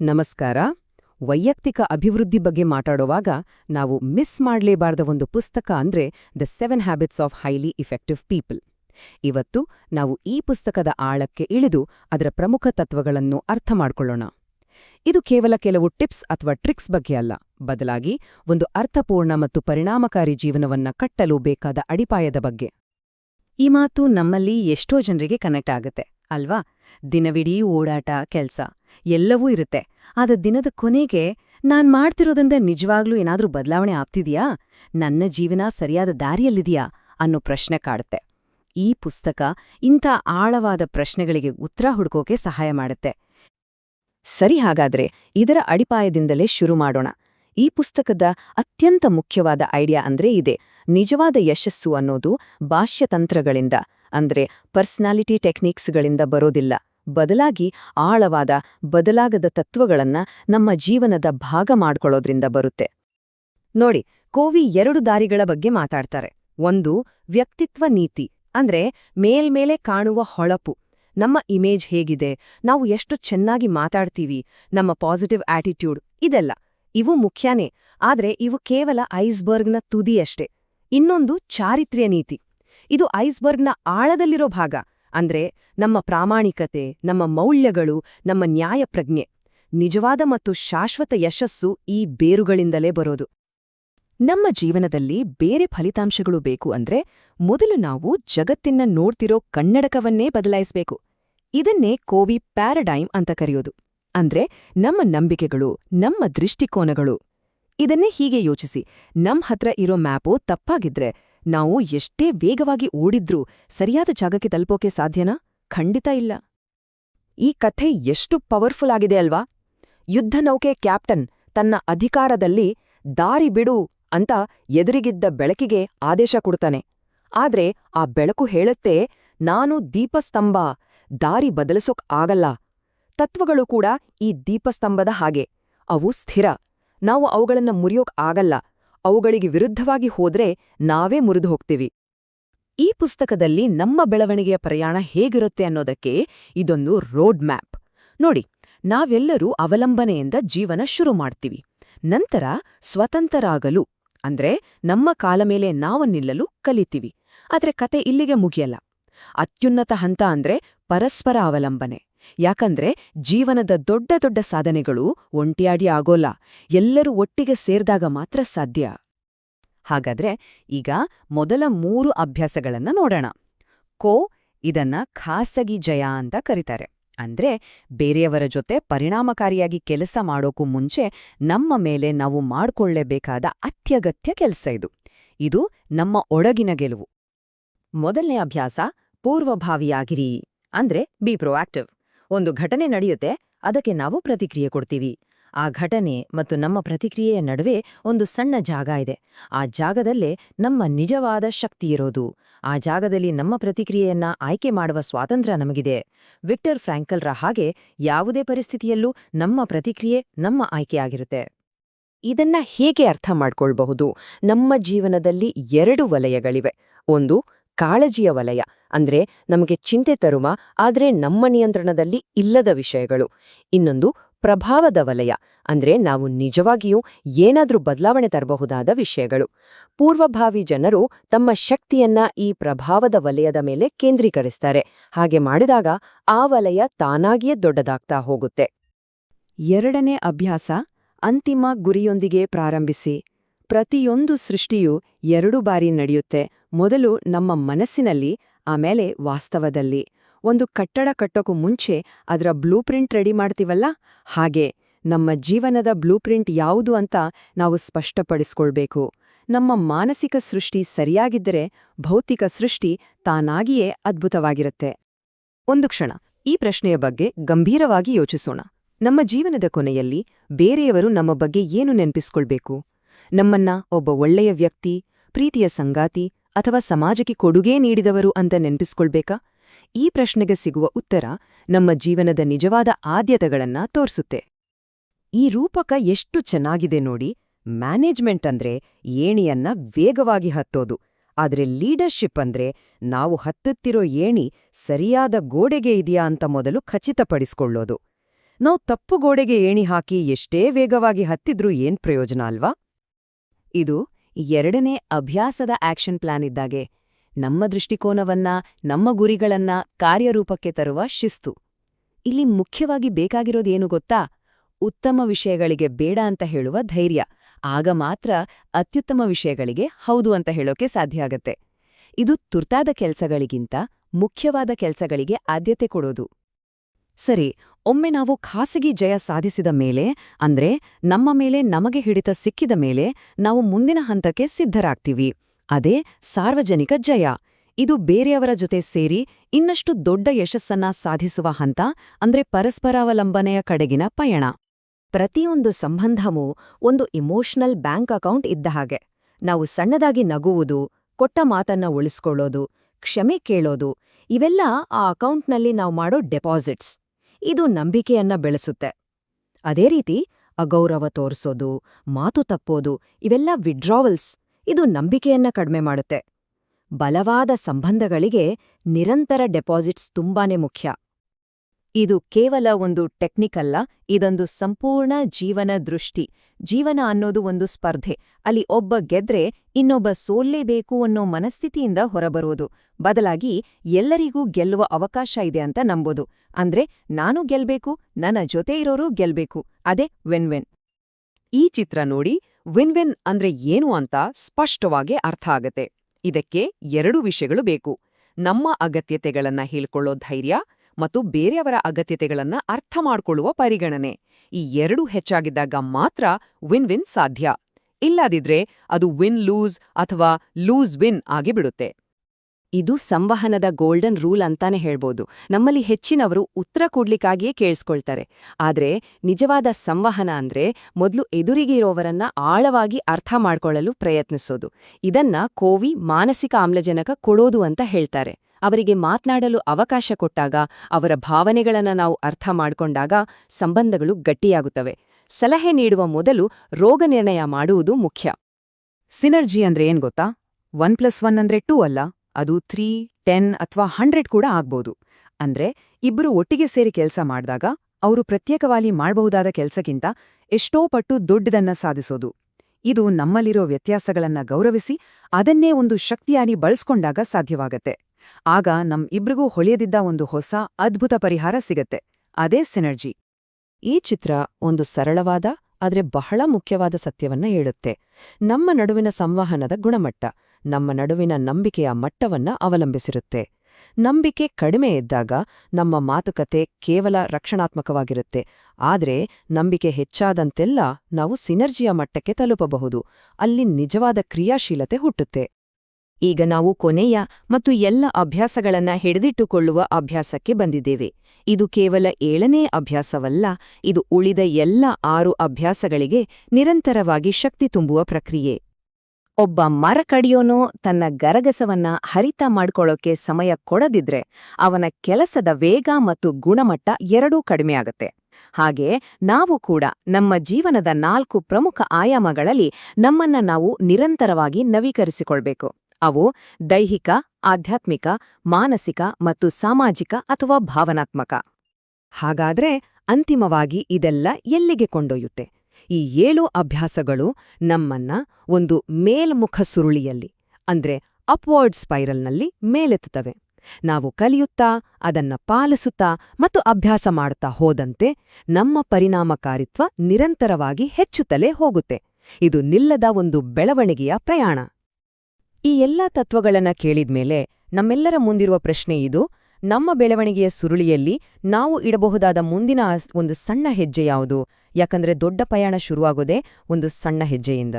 ನಮಸ್ಕಾರ. ವೈಯಕ್ತಿಕ ಅಭಿವೃದ್ಧಿ ಬಗ್ಗೆ ಮಾತಾಡುವಾಗ ನಾವು ಮಿಸ್ ಮಾಡಲೇಬಾರ್ದ ಒಂದು ಪುಸ್ತಕ ಅಂದ್ರೆ the seven habits of highly effective people ಇವತ್ತು ನಾವು ಈ ಪುಸ್ತಕದ ಆಳಕ್ಕೆ ಇಳಿದು ಅದರ ಪ್ರಮುಖ ತತ್ವಗಳನ್ನು ಅರ್ಥ ಮಾಡಿಕೊಳ್ಳೋಣ. ಇದು ಕೇವಲ ಕೆಲವು ಟಿಪ್ಸ್ ಅಥವಾ ಟ್ರಿಕ್ಸ್ ಬಗ್ಗೆ ಅಲ್ಲ. ಬದಲಾಗಿ ಒಂದು ಅರ್ಥಪೂರ್ಣ ಮತ್ತು ಪರಿಣಾಮಕಾರಿ ಜೀವನವನ್ನ ಕಟ್ಟಲು ಬೇಕಾದ ಅಡಿಪಾಯದ ಬಗ್ಗೆ. ಈ ಮಾತು ನಮ್ಮಲ್ಲಿ ಎಷ್ಟೋ ಜನರಿಗೆ ಕನೆಕ್ಟ್ ಆಗುತ್ತೆ, ಅಲ್ವಾ? ದಿನವಿಡೀ ಓಡಾಟ, ಕೆಲ್ಸ. ಎಲ್ಲವೂ ಇರುತ್ತೆ. ಆದ ದಿನದ ಕೊನೆಗೆ ನಾನ್ ಮಾಡ್ತಿರೋದಿಂದ ನಿಜವಾಗ್ಲೂ ಏನಾದ್ರೂ ಬದಲಾವಣೆ ಆಗ್ತಿದೆಯಾ? ನನ್ನ ಜೀವನ ಸರಿಯಾದ ದಾರಿಯಲ್ಲಿದೆಯಾ? ಅನ್ನೋ ಪ್ರಶ್ನೆ ಕಾಡುತ್ತೆ. ಈ ಪುಸ್ತಕ ಇಂಥ ಆಳವಾದ ಪ್ರಶ್ನೆಗಳಿಗೆ ಉತ್ತರ ಹುಡುಕೋಕೆ ಸಹಾಯ ಮಾಡುತ್ತೆ. ಸರಿ ಹಾಗಾದ್ರೆ ಇದರ ಅಡಿಪಾಯದಿಂದಲೇ ಶುರು ಮಾಡೋಣ. ಈ ಪುಸ್ತಕದ ಅತ್ಯಂತ ಮುಖ್ಯವಾದ ಐಡಿಯಾ ಅಂದ್ರೆ ಇದೆ. ನಿಜವಾದ ಯಶಸ್ಸು ಅನ್ನೋದು ಭಾಷ್ಯತಂತ್ರಗಳಿಂದ, ಅಂದ್ರೆ ಪರ್ಸನಾಲಿಟಿ ಟೆಕ್ನಿಕ್ಸ್ಗಳಿಂದ ಬರೋದಿಲ್ಲ. ಬದಲಾಗಿ ಆಳವಾದ, ಬದಲಾಗದ ತತ್ವಗಳನ್ನ ನಮ್ಮ ಜೀವನದ ಭಾಗ ಮಾಡ್ಕೊಳ್ಳೋದ್ರಿಂದ ಬರುತ್ತೆ. ನೋಡಿ, ಕೋವಿ ಎರಡು ದಾರಿಗಳ ಬಗ್ಗೆ ಮಾತಾಡ್ತಾರೆ. ಒಂದು, ವ್ಯಕ್ತಿತ್ವ ನೀತಿ, ಅಂದ್ರೆ ಮೇಲ್ಮೇಲೆ ಕಾಣುವ ಹೊಳಪು. ನಮ್ಮ ಇಮೇಜ್ ಹೇಗಿದೆ, ನಾವು ಎಷ್ಟು ಚೆನ್ನಾಗಿ ಮಾತಾಡ್ತೀವಿ, ನಮ್ಮ ಪಾಸಿಟಿವ್ ಆಟಿಟ್ಯೂಡ್, ಇದೆಲ್ಲ. ಇವು ಮುಖ್ಯನೇ, ಆದ್ರೆ ಇವು ಕೇವಲ ಐಸ್ಬರ್ಗ್ನ ತುದಿಯಷ್ಟೇ ಇನ್ನೊಂದು ಚಾರಿತ್ರ್ಯ ನೀತಿ. ಇದು ಐಸ್ಬರ್ಗ್ನ ಆಳದಲ್ಲಿರೋ ಭಾಗ. ಅಂದ್ರೆ ನಮ್ಮ ಪ್ರಾಮಾಣಿಕತೆ, ನಮ್ಮ ಮೌಲ್ಯಗಳು, ನಮ್ಮ ನ್ಯಾಯಪ್ರಜ್ಞೆ. ನಿಜವಾದ ಮತ್ತು ಶಾಶ್ವತ ಯಶಸ್ಸು ಈ ಬೇರುಗಳಿಂದಲೇ ಬರೋದು. ನಮ್ಮ ಜೀವನದಲ್ಲಿ ಬೇರೆ ಫಲಿತಾಂಶಗಳು ಬೇಕು ಅಂದ್ರೆ ಮೊದಲು ನಾವು ಜಗತ್ತಿನ ನೋಡ್ತಿರೋ ಕನ್ನಡಕವನ್ನೇ ಬದಲಾಯಿಸಬೇಕು. ಇದನ್ನೇ ಕೋವಿ ಪ್ಯಾರಡೈಮ್ ಅಂತ ಕರೆಯೋದು. ಅಂದ್ರೆ ನಮ್ಮ ನಂಬಿಕೆಗಳು, ನಮ್ಮ ದೃಷ್ಟಿಕೋನಗಳು. ಇದನ್ನೇ ಹೀಗೆ ಯೋಚಿಸಿ. ನಮ್ ಹತ್ರ ಇರೋ ಮ್ಯಾಪು ತಪ್ಪಾಗಿದ್ರೆ ನಾವು ಎಷ್ಟೇ ವೇಗವಾಗಿ ಓಡಿದ್ರೂ ಸರಿಯಾದ ಜಾಗಕ್ಕೆ ತಲುಪೋಕೆ ಸಾಧ್ಯನಾ? ಖಂಡಿತ ಇಲ್ಲ. ಈ ಕಥೆ ಎಷ್ಟು ಪವರ್ಫುಲ್ ಆಗಿದೆ ಅಲ್ವಾ? ಯುದ್ಧ ನೌಕೆ ಕ್ಯಾಪ್ಟನ್ ತನ್ನ ಅಧಿಕಾರದಲ್ಲಿ ದಾರಿ ಬಿಡು ಅಂತ ಎದುರಿಗಿದ್ದ ಬೆಳಕಿಗೆ ಆದೇಶ ಕೊಡ್ತಾನೆ. ಆದ್ರೆ ಆ ಬೆಳಕು ಹೇಳುತ್ತೆ, ನಾನು ದೀಪಸ್ತಂಭ, ದಾರಿ ಬದಲಿಸೋಕ್ ಆಗಲ್ಲ. ತತ್ವಗಳು ಕೂಡ ಈ ದೀಪಸ್ತಂಭದ ಹಾಗೆ. ಅವು ಸ್ಥಿರ. ನಾವು ಅವುಗಳನ್ನ ಮುರಿಯೋಕ್ ಆಗಲ್ಲ. ಅವುಗಳಿಗೆ ವಿರುದ್ಧವಾಗಿ ಹೋದ್ರೆ ನಾವೇ ಮುರಿದು ಹೋಗ್ತೀವಿ. ಈ ಪುಸ್ತಕದಲ್ಲಿ ನಮ್ಮ ಬೆಳವಣಿಗೆಯ ಪ್ರಯಾಣ ಹೇಗಿರುತ್ತೆ ಅನ್ನೋದಕ್ಕೆ ಇದೊಂದು ರೋಡ್ ಮ್ಯಾಪ್. ನೋಡಿ, ನಾವೆಲ್ಲರೂ ಅವಲಂಬನೆಯಿಂದ ಜೀವನ ಶುರು ಮಾಡ್ತೀವಿ. ನಂತರ ಸ್ವತಂತ್ರರಾಗಲು, ಅಂದ್ರೆ ನಮ್ಮ ಕಾಲ ಮೇಲೆ ನಾವು ನಿಲ್ಲಲು ಕಲಿತೀವಿ. ಆದರೆ ಕತೆ ಇಲ್ಲಿಗೆ ಮುಗಿಯಲ್ಲ. ಅತ್ಯುನ್ನತ ಹಂತ ಅಂದ್ರೆ ಪರಸ್ಪರ ಅವಲಂಬನೆ. ಯಾಕಂದ್ರೆ ಜೀವನದ ದೊಡ್ಡ ದೊಡ್ಡ ಸಾಧನೆಗಳು ಒಂಟಿಯಾಡಿ ಆಗೋಲ್ಲ, ಎಲ್ಲರೂ ಒಟ್ಟಿಗೆ ಸೇರ್ದಾಗ ಮಾತ್ರ ಸಾಧ್ಯ. ಹಾಗಾದ್ರೆ ಈಗ ಮೊದಲ ಮೂರು ಅಭ್ಯಾಸಗಳನ್ನ ನೋಡೋಣ. ಕೋ ಇದನ್ನ ಖಾಸಗಿ ಜಯ ಅಂತ ಕರೀತಾರೆ. ಅಂದ್ರೆ ಬೇರೆಯವರ ಜೊತೆ ಪರಿಣಾಮಕಾರಿಯಾಗಿ ಕೆಲಸ ಮಾಡೋಕ್ಕೂ ಮುಂಚೆ ನಮ್ಮ ಮೇಲೆ ನಾವು ಮಾಡ್ಕೊಳ್ಳೇಬೇಕಾದ ಅತ್ಯಗತ್ಯ ಕೆಲಸ ಇದು. ಇದು ನಮ್ಮ ಒಳಗಿನ ಗೆಲುವು. ಮೊದಲನೇ ಅಭ್ಯಾಸ ಪೂರ್ವಭಾವಿಯಾಗಿರಿ ಅಂದ್ರೆ ಬಿ ಪ್ರೊಆಕ್ಟಿವ್. ಒಂದು ಘಟನೆ ನಡೆಯುತ್ತೆ, ಅದಕ್ಕೆ ನಾವು ಪ್ರತಿಕ್ರಿಯೆ ಕೊಡ್ತೀವಿ. ಆ ಘಟನೆ ಮತ್ತು ನಮ್ಮ ಪ್ರತಿಕ್ರಿಯೆಯ ನಡುವೆ ಒಂದು ಸಣ್ಣ ಜಾಗ ಇದೆ. ಆ ಜಾಗದಲ್ಲೇ ನಮ್ಮ ನಿಜವಾದ ಶಕ್ತಿ ಇರೋದು. ಆ ಜಾಗದಲ್ಲಿ ನಮ್ಮ ಪ್ರತಿಕ್ರಿಯೆಯನ್ನ ಆಯ್ಕೆ ಮಾಡುವ ಸ್ವಾತಂತ್ರ್ಯ ನಮಗಿದೆ. ವಿಕ್ಟರ್ ಫ್ರಾಂಕಲ್ರ ಹಾಗೆ ಯಾವುದೇ ಪರಿಸ್ಥಿತಿಯಲ್ಲೂ ನಮ್ಮ ಪ್ರತಿಕ್ರಿಯೆ ನಮ್ಮ ಆಯ್ಕೆಯಾಗಿರುತ್ತೆ ಇದನ್ನ ಹೇಗೆ ಅರ್ಥ ಮಾಡ್ಕೊಳ್ಬಹುದು? ನಮ್ಮ ಜೀವನದಲ್ಲಿ ಎರಡು ವಲಯಗಳಿವೆ. ಒಂದು ಕಾಳಜಿಯ ವಲಯ. ಅಂದ್ರೆ ನಮಗೆ ಚಿಂತೆ ತರುವ, ಆದರೆ ನಮ್ಮ ನಿಯಂತ್ರಣದಲ್ಲಿ ಇಲ್ಲದ ವಿಷಯಗಳು. ಇನ್ನೊಂದು ಪ್ರಭಾವದ ವಲಯ. ಅಂದ್ರೆ ನಾವು ನಿಜವಾಗಿಯೂ ಏನಾದರೂ ಬದಲಾವಣೆ ತರಬಹುದಾದ ವಿಷಯಗಳು. ಪೂರ್ವಭಾವಿ ಜನರು ತಮ್ಮ ಶಕ್ತಿಯನ್ನ ಈ ಪ್ರಭಾವದ ವಲಯದ ಮೇಲೆ ಕೇಂದ್ರೀಕರಿಸ್ತಾರೆ. ಹಾಗೆ ಮಾಡಿದಾಗ ಆ ವಲಯ ತಾನಾಗಿಯೇ ದೊಡ್ಡದಾಗ್ತಾ ಹೋಗುತ್ತೆ. ಎರಡನೇ ಅಭ್ಯಾಸ, ಅಂತಿಮ ಗುರಿಯೊಂದಿಗೆ ಪ್ರಾರಂಭಿಸಿ. ಪ್ರತಿಯೊಂದು ಸೃಷ್ಟಿಯು ಎರಡು ಬಾರಿ ನಡೆಯುತ್ತೆ. ಮೊದಲು ನಮ್ಮ ಮನಸ್ಸಿನಲ್ಲಿ ಆಮೇಲೆ ವಾಸ್ತವದಲ್ಲಿ. ಒಂದು ಕಟ್ಟಡ ಕಟ್ಟೋಕು ಮುಂಚೆ ಅದರ ಬ್ಲೂಪ್ರಿಂಟ್ ರೆಡಿ ಮಾಡ್ತೀವಲ್ಲ? ಹಾಗೆ. ನಮ್ಮ ಜೀವನದ ಬ್ಲೂಪ್ರಿಂಟ್ ಯಾವುದು ಅಂತ ನಾವು ಸ್ಪಷ್ಟಪಡಿಸ್ಕೊಳ್ಬೇಕು. ನಮ್ಮ ಮಾನಸಿಕ ಸೃಷ್ಟಿ ಸರಿಯಾಗಿದ್ದರೆ ಭೌತಿಕ ಸೃಷ್ಟಿ ತಾನಾಗಿಯೇ ಅದ್ಭುತವಾಗಿರುತ್ತೆ. ಒಂದು ಕ್ಷಣ. ಈ ಪ್ರಶ್ನೆಯ ಬಗ್ಗೆ ಗಂಭೀರವಾಗಿ ಯೋಚಿಸೋಣ. ನಮ್ಮ ಜೀವನದ ಕೊನೆಯಲ್ಲಿ ಬೇರೆಯವರು ನಮ್ಮ ಬಗ್ಗೆ ಏನು ನೆನ್ಪಿಸ್ಕೊಳ್ಬೇಕು? ನಮ್ಮನ್ನ ಒಬ್ಬ ಒಳ್ಳೆಯ ವ್ಯಕ್ತಿ, ಪ್ರೀತಿಯ ಸಂಗಾತಿ ಅಥವಾ ಸಮಾಜಕ್ಕೆ ಕೊಡುಗೆ ನೀಡಿದವರು ಅಂತ ನೆನಪಿಸ್ಕೊಳ್ಬೇಕಾ? ಈ ಪ್ರಶ್ನೆಗೆ ಸಿಗುವ ಉತ್ತರ ನಮ್ಮ ಜೀವನದ ನಿಜವಾದ ಆದ್ಯತೆಗಳನ್ನ ತೋರಿಸುತ್ತೆ. ಈ ರೂಪಕ ಎಷ್ಟು ಚೆನ್ನಾಗಿದೆ ನೋಡಿ. ಮ್ಯಾನೇಜ್ಮೆಂಟ್ ಅಂದ್ರೆ ಏಣಿಯನ್ನ ವೇಗವಾಗಿ ಹತ್ತೋದು. ಆದ್ರೆ ಲೀಡರ್ಶಿಪ್ ಅಂದ್ರೆ ನಾವು ಹತ್ತುತ್ತಿರೋ ಏಣಿ ಸರಿಯಾದ ಗೋಡೆಗೆ ಇದೆಯಾ ಅಂತ ಮೊದಲು ಖಚಿತಪಡಿಸ್ಕೊಳ್ಳೋದು. ನಾವು ತಪ್ಪು ಗೋಡೆಗೆ ಏಣಿ ಹಾಕಿ ಎಷ್ಟೇ ವೇಗವಾಗಿ ಹತ್ತಿದ್ರೂ ಏನ್ ಪ್ರಯೋಜನ ಅಲ್ವಾ? ಇದು ಎರಡನೇ ಅಭ್ಯಾಸದ ಆಕ್ಷನ್ ಪ್ಲಾನ್ ಇದ್ದಾಗೆ. ನಮ್ಮ ದೃಷ್ಟಿಕೋನವನ್ನ, ನಮ್ಮ ಗುರಿಗಳನ್ನ ಕಾರ್ಯರೂಪಕ್ಕೆ ತರುವ ಶಿಸ್ತು. ಇಲ್ಲಿ ಮುಖ್ಯವಾಗಿ ಬೇಕಾಗಿರೋದೇನು ಗೊತ್ತಾ? ಉತ್ತಮ ವಿಷಯಗಳಿಗೆ ಬೇಡ ಅಂತ ಹೇಳುವ ಧೈರ್ಯ. ಆಗ ಮಾತ್ರ ಅತ್ಯುತ್ತಮ ವಿಷಯಗಳಿಗೆ ಹೌದು ಅಂತ ಹೇಳೋಕೆ ಸಾಧ್ಯ ಆಗತ್ತೆ. ಇದು ತುರ್ತಾದ ಕೆಲಸಗಳಿಗಿಂತ ಮುಖ್ಯವಾದ ಕೆಲಸಗಳಿಗೆ ಆದ್ಯತೆ ಕೊಡೋದು. ಸರಿ, ಒಮ್ಮೆ ನಾವು ಖಾಸಗಿ ಜಯ ಸಾಧಿಸಿದ ಮೇಲೆ, ಅಂದ್ರೆ ನಮ್ಮ ಮೇಲೆ ನಮಗೆ ಹಿಡಿತ ಸಿಕ್ಕಿದ ಮೇಲೆ ನಾವು ಮುಂದಿನ ಹಂತಕ್ಕೆ ಸಿದ್ಧರಾಗ್ತೀವಿ. ಅದೇ ಸಾರ್ವಜನಿಕ ಜಯ. ಇದು ಬೇರೆಯವರ ಜೊತೆ ಸೇರಿ ಇನ್ನಷ್ಟು ದೊಡ್ಡ ಯಶಸ್ಸನ್ನ ಸಾಧಿಸುವ ಹಂತ, ಅಂದ್ರೆ ಪರಸ್ಪರಾವಲಂಬನೆಯ ಕಡೆಗಿನ ಪಯಣ. ಪ್ರತಿಯೊಂದು ಸಂಬಂಧವೂ ಒಂದು ಇಮೋಷನಲ್ ಬ್ಯಾಂಕ್ ಅಕೌಂಟ್ ಇದ್ದ ಹಾಗೆ. ನಾವು ಸಣ್ಣದಾಗಿ ನಗುವುದು, ಕೊಟ್ಟ ಮಾತನ್ನ ಉಳಿಸ್ಕೊಳ್ಳೋದು, ಕ್ಷಮೆ ಕೇಳೋದು, ಇವೆಲ್ಲ ಆ ಅಕೌಂಟ್ನಲ್ಲಿ ನಾವು ಮಾಡೋ ಡೆಪಾಸಿಟ್ಸ್ ಇದು ನಂಬಿಕೆಯನ್ನ ಬೆಳೆಸುತ್ತೆ. ಅದೇ ರೀತಿ ಅಗೌರವ ತೋರಿಸೋದು, ಮಾತು ತಪ್ಪೋದು, ಇವೆಲ್ಲ ವಿಡ್ರಾವಲ್ಸ್ ಇದು ನಂಬಿಕೆಯನ್ನ ಕಡಿಮೆ ಮಾಡುತ್ತೆ. ಬಲವಾದ ಸಂಬಂಧಗಳಿಗೆ ನಿರಂತರ ಡೆಪಾಸಿಟ್ಸ್ ತುಂಬಾನೇ ಮುಖ್ಯ. ಇದು ಕೇವಲ ಒಂದು ಟೆಕ್ನಿಕಲ್ಲ ಇದೊಂದು ಸಂಪೂರ್ಣ ಜೀವನ ದೃಷ್ಟಿ. ಜೀವನ ಅನ್ನೋದು ಒಂದು ಸ್ಪರ್ಧೆ. ಅಲ್ಲಿ ಒಬ್ಬ ಗೆದ್ರೆ ಇನ್ನೊಬ್ಬ ಸೋಲ್ಲೇಬೇಕು ಅನ್ನೋ ಮನಸ್ಥಿತಿಯಿಂದ ಹೊರಬರುವುದು ಬದಲಾಗಿ ಎಲ್ಲರಿಗೂ ಗೆಲ್ಲುವ ಅವಕಾಶ ಇದೆ ಅಂತ ನಂಬೋದು. ಅಂದ್ರೆ ನಾನು ಗೆಲ್ಬೇಕು, ನನ್ನ ಜೊತೆ ಇರೋರು ಗೆಲ್ಬೇಕು. ಅದೇ ವಿನ್ ವಿನ್ ಈ ಚಿತ್ರ ನೋಡಿ ವಿನ್ ವಿನ್ ಅಂದ್ರೆ ಏನು ಅಂತ ಸ್ಪಷ್ಟವಾಗಿ ಅರ್ಥ ಆಗತ್ತೆ. ಇದಕ್ಕೆ ಎರಡು ವಿಷಯಗಳು ಬೇಕು. ನಮ್ಮ ಅಗತ್ಯತೆಗಳನ್ನ ಹೇಳ್ಕೊಳ್ಳೋ ಧೈರ್ಯ ಮತ್ತು ಬೇರೆಯವರ ಅಗತ್ಯತೆಗಳನ್ನ ಅರ್ಥ ಮಾಡಿಕೊಳ್ಳುವ ಪರಿಗಣನೆ. ಈ ಎರಡೂ ಹೆಚ್ಚಾಗಿದ್ದಾಗ ಮಾತ್ರ ವಿನ್ ವಿನ್ ಸಾಧ್ಯ. ಇಲ್ಲದಿದ್ರೆ ಅದು ವಿನ್ ಲೂಸ್ ಅಥವಾ ಲೂಸ್ ವಿನ್ ಆಗಿಬಿಡುತ್ತೆ. ಇದು ಸಂವಹನದ ಗೋಲ್ಡನ್ ರೂಲ್ ಅಂತಾನೆ ಹೇಳ್ಬೋದು. ನಮ್ಮಲ್ಲಿ ಹೆಚ್ಚಿನವರು ಉತ್ತರ ಕೊಡ್ಲಿಕ್ಕಾಗಿಯೇ ಕೇಳಿಸ್ಕೊಳ್ತಾರೆ. ಆದರೆ ನಿಜವಾದ ಸಂವಹನ ಅಂದ್ರೆ ಮೊದಲು ಎದುರಿಗೆ ಇರೋವರನ್ನ ಆಳವಾಗಿ ಅರ್ಥ ಮಾಡ್ಕೊಳ್ಳಲು ಪ್ರಯತ್ನಿಸೋದು. ಇದನ್ನ ಕೋವಿ ಮಾನಸಿಕ ಆಮ್ಲಜನಕ ಕೊಡೋದು ಅಂತ ಹೇಳ್ತಾರೆ. ಅವರಿಗೆ ಮಾತನಾಡಲು ಅವಕಾಶ ಕೊಟ್ಟಾಗ, ಅವರ ಭಾವನೆಗಳನ್ನು ನಾವು ಅರ್ಥ ಮಾಡಿಕೊಂಡಾಗ ಸಂಬಂಧಗಳು ಗಟ್ಟಿಯಾಗುತ್ತವೆ. ಸಲಹೆ ನೀಡುವ ಮೊದಲು ರೋಗ ನಿರ್ಣಯ ಮಾಡುವುದು ಮುಖ್ಯ. ಸಿನರ್ಜಿ ಅಂದ್ರೆ ಏನ್ ಗೊತ್ತಾ? ಒನ್ ಪ್ಲಸ್ ಒನ್ ಅಂದ್ರೆ ಟೂ ಅಲ್ಲ, ಅದು ತ್ರೀ, ಟೆನ್ ಅಥವಾ ಹಂಡ್ರೆಡ್ ಕೂಡ ಆಗ್ಬೋದು. ಅಂದ್ರೆ ಇಬ್ಬರು ಒಟ್ಟಿಗೆ ಸೇರಿ ಕೆಲಸ ಮಾಡಿದಾಗ, ಅವರು ಪ್ರತ್ಯೇಕವಾಗಿ ಮಾಡಬಹುದಾದ ಕೆಲಸಕ್ಕಿಂತ ಎಷ್ಟೋ ಪಟ್ಟು ದೊಡ್ಡದನ್ನ ಸಾಧಿಸೋದು. ಇದು ನಮ್ಮಲ್ಲಿರೋ ವ್ಯತ್ಯಾಸಗಳನ್ನ ಗೌರವಿಸಿ, ಅದನ್ನೇ ಒಂದು ಶಕ್ತಿಯಾಗಿ ಬಳಸ್ಕೊಂಡಾಗ ಸಾಧ್ಯವಾಗತ್ತೆ. ಆಗ ನಮ್ ಇಬ್ರಿಗೂ ಹೊಳೆಯದಿದ್ದ ಒಂದು ಹೊಸ, ಅದ್ಭುತ ಪರಿಹಾರ ಸಿಗತ್ತೆ. ಅದೇ ಸಿನರ್ಜಿ. ಈ ಚಿತ್ರ ಒಂದು ಸರಳವಾದ, ಆದರೆ ಬಹಳ ಮುಖ್ಯವಾದ ಸತ್ಯವನ್ನ ಹೇಳುತ್ತೆ. ನಮ್ಮ ನಡುವಿನ ಸಂವಹನದ ಗುಣಮಟ್ಟ, ನಮ್ಮ ನಡುವಿನ ನಂಬಿಕೆಯ ಮಟ್ಟವನ್ನ ಅವಲಂಬಿಸಿರುತ್ತೆ. ನಂಬಿಕೆ ಕಡಿಮೆ ಇದ್ದಾಗ ನಮ್ಮ ಮಾತುಕತೆ ಕೇವಲ ರಕ್ಷಣಾತ್ಮಕವಾಗಿರುತ್ತೆ. ಆದರೆ ನಂಬಿಕೆ ಹೆಚ್ಚಾದಂತೆಲ್ಲ ನಾವು ಸಿನರ್ಜಿಯ ಮಟ್ಟಕ್ಕೆ ತಲುಪಬಹುದು. ಅಲ್ಲಿ ನಿಜವಾದ ಕ್ರಿಯಾಶೀಲತೆ ಹುಟ್ಟುತ್ತೆ. ಈಗ ನಾವು ಕೊನೆಯ ಮತ್ತು ಎಲ್ಲ ಅಭ್ಯಾಸಗಳನ್ನ ಹಿಡಿದಿಟ್ಟುಕೊಳ್ಳುವ ಅಭ್ಯಾಸಕ್ಕೆ ಬಂದಿದ್ದೇವೆ. ಇದು ಕೇವಲ ಏಳನೇ ಅಭ್ಯಾಸವಲ್ಲ, ಇದು ಉಳಿದ ಎಲ್ಲ ಆರು ಅಭ್ಯಾಸಗಳಿಗೆ ನಿರಂತರವಾಗಿ ಶಕ್ತಿ ತುಂಬುವ ಪ್ರಕ್ರಿಯೆ. ಒಬ್ಬ ಮರ ಕಡಿಯೋನೋ, ತನ್ನ ಗರಗಸವನ್ನ ಹರಿತ ಮಾಡ್ಕೊಳ್ಳೋಕೆ ಸಮಯ ಕೊಡದಿದ್ರೆ ಅವನ ಕೆಲಸದ ವೇಗ ಮತ್ತು ಗುಣಮಟ್ಟ ಎರಡೂ ಕಡಿಮೆಯಾಗತ್ತೆ ಹಾಗೆ ನಾವು ಕೂಡ ನಮ್ಮ ಜೀವನದ ನಾಲ್ಕು ಪ್ರಮುಖ ಆಯಾಮಗಳಲ್ಲಿ ನಮ್ಮನ್ನ ನಾವು ನಿರಂತರವಾಗಿ ನವೀಕರಿಸಿಕೊಳ್ಬೇಕು. ಅವು ದೈಹಿಕ, ಆಧ್ಯಾತ್ಮಿಕ, ಮಾನಸಿಕ ಮತ್ತು ಸಾಮಾಜಿಕ ಅಥವಾ ಭಾವನಾತ್ಮಕ. ಹಾಗಾದ್ರೆ ಅಂತಿಮವಾಗಿ ಇದೆಲ್ಲ ಎಲ್ಲಿಗೆ ಕೊಂಡೊಯ್ಯುತ್ತೆ? ಈ ಏಳು ಅಭ್ಯಾಸಗಳು ನಮ್ಮನ್ನ ಒಂದು ಮೇಲ್ಮುಖ ಸುರುಳಿಯಲ್ಲಿ, ಅಂದ್ರೆ ಅಪ್ವರ್ಡ್ ಸ್ಪೈರಲ್ನಲ್ಲಿ ಮೇಲೆತ್ತುತ್ತವೆ. ನಾವು ಕಲಿಯುತ್ತಾ, ಅದನ್ನ ಪಾಲಿಸುತ್ತಾ ಮತ್ತು ಅಭ್ಯಾಸ ಮಾಡ್ತಾ ಹೋದಂತೆ ನಮ್ಮ ಪರಿಣಾಮಕಾರಿತ್ವ ನಿರಂತರವಾಗಿ ಹೆಚ್ಚುತ್ತಲೇ ಹೋಗುತ್ತೆ. ಇದು ನಿಲ್ಲದ ಒಂದು ಬೆಳವಣಿಗೆಯ ಪ್ರಯಾಣ. ಈ ಎಲ್ಲಾ ತತ್ವಗಳನ್ನ ಕೇಳಿದ್ಮೇಲೆ ನಮ್ಮೆಲ್ಲರ ಮುಂದಿರುವ ಪ್ರಶ್ನೆ ಇದು, ನಮ್ಮ ಬೆಳವಣಿಗೆಯ ಸುರುಳಿಯಲ್ಲಿ ನಾವು ಇಡಬಹುದಾದ ಮುಂದಿನ ಒಂದು ಸಣ್ಣ ಹೆಜ್ಜೆ ಯಾವುದು? ಯಾಕಂದ್ರೆ ದೊಡ್ಡ ಪಯಣ ಶುರುವಾಗೋದೇ ಒಂದು ಸಣ್ಣ ಹೆಜ್ಜೆಯಿಂದ.